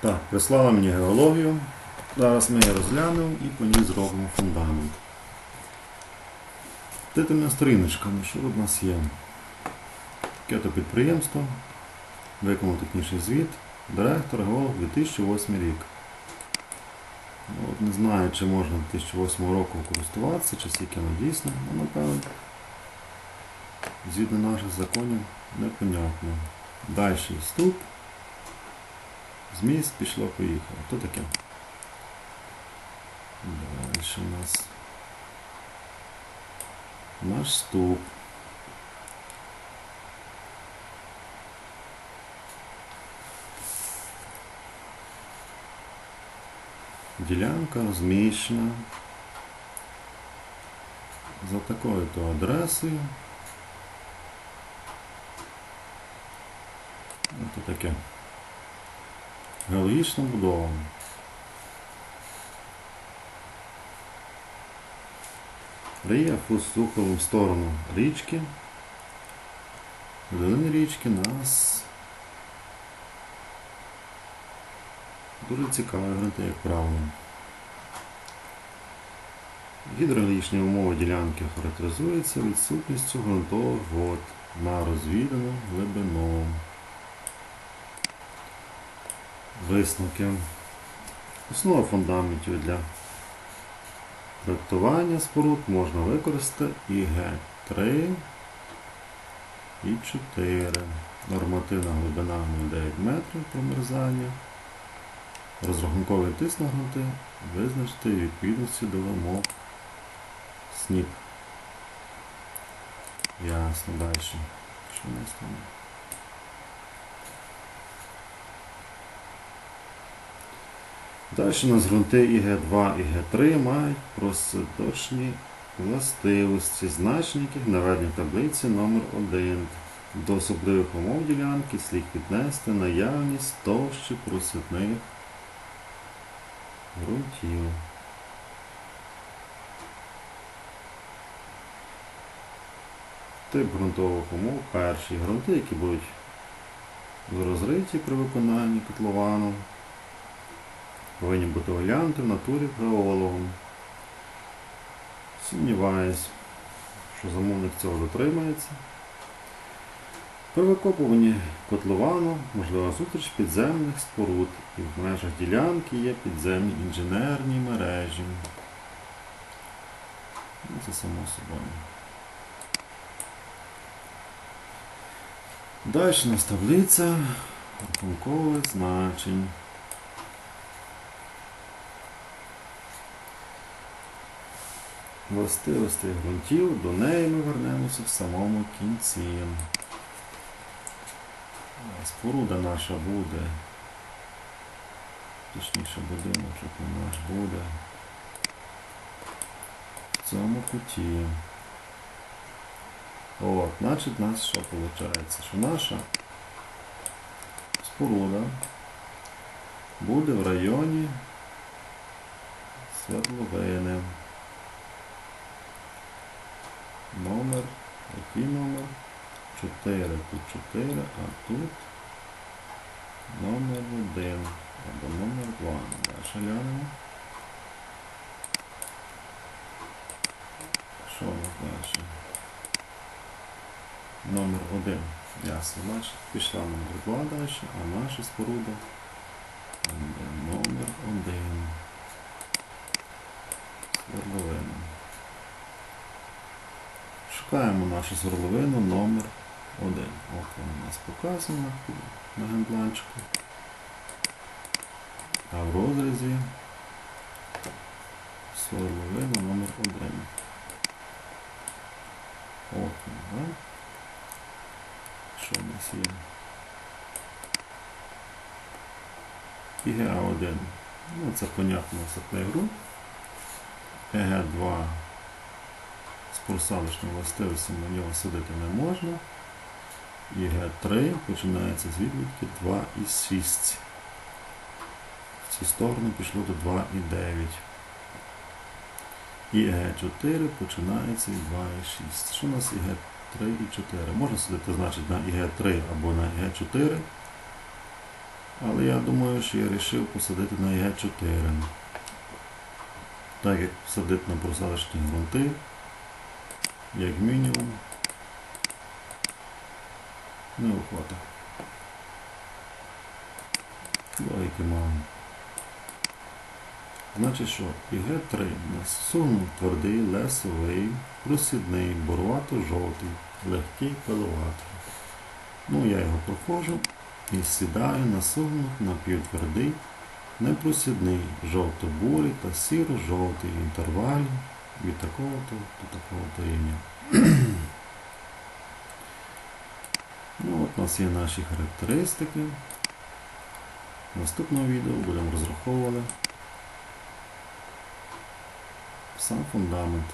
Так, прислала мені геологію. Зараз ми її розглянемо і по ній зробимо фундамент. Титульна сторіночка, ну що тут у нас є? Таке то підприємство. Виконав технічний звіт. Директор геолог 2008 рік. Ну, от не знаю, чи можна 2008 року користуватися, чи скільки воно дійсно, ну напевно. Згідно наших законів непонятно. Далі вступ. Зміст пішло, поїхало. Хто таке? Далі у нас наш ступ. Ділянка розміщена за такою-то адресою. Це таке. Геологічно будовано. Рельєф у сухову сторону річки. В долині річки нас дуже цікаві ґрунти, як правило. Гідрологічні умови ділянки характеризуються відсутністю ґрунтових вод на розвідану глибину. Висновки. Основа фундаментів для проектування споруд можна використати ІГ3 і 4. Нормативна глибина 0,9 метрів промерзання. Розрахунковий тиск на ґрунти визначити відповідності до вимог СНІП. Ясно, далі. Що у нас там? Далі у нас ґрунти ІГ2 і Г3 мають просадочні властивості, значення яких наведені в таблиці номер 1 До особливих умов ділянки слід віднести наявність товщі просвітних ґрунтів. Тип ґрунтових умов перші ґрунти, які будуть розриті при виконанні котловану повинні бути оглянути в натурі геологом. Сумніваюсь, що замовник цього дотримається. При викопуванні котловану можлива зустріч підземних споруд і в межах ділянки є підземні інженерні мережі. Ну, Це само собою. Далі у нас таблиця рахункових значень. Властивостей ґрунтів, до неї ми вернемося в самому кінці. Споруда наша буде, точніше будиночок наш буде в цьому куті. От, значить у нас що виходить? Що наша споруда буде в районі свердловини. Номер, який номер? 4. Тут 4, а тут номер 1 або номер 2. Далі глянемо. Що у нас далі? Номер 1. Ясно, бачите, пішла номер 2 далі, а наша споруда номер 1. Свердловина. Шукаємо нашу свердловину номер 1. От вона у нас показана на генпланчику. А в розрізі свердловина номер 1. От вона, да? Що в нас є? ІГА1. Ну, це понятно сапний грунт. ЕГ2 з просадочними властивостями на нього садити не можна. І Г3 починається з відмітки 2 і 6. В цю сторону пішло до 2 і 9. І Г4 починається від 2 і 6. Що у нас і Г3 і 4? Можна садити значить на ІГ3 або на ІГ4. Але я думаю, що я вирішив посадити на ЕГ-4. Так як садити на просадочні ґрунти, як мінімум, не охота. Логіки мало. Значить що, ІГ-3 у нас сумно твердий, лесовий, просідний, борвато-жовтий, легкий пиловатий. Ну, я його проходжу і сідаю на сумно напівтвердий, непросідний, жовто-бурий та сіро-жовтий інтервалі від такого-то до такого-то рівня. ну, от у нас є наші характеристики. В наступному відео будемо розраховувати сам фундамент.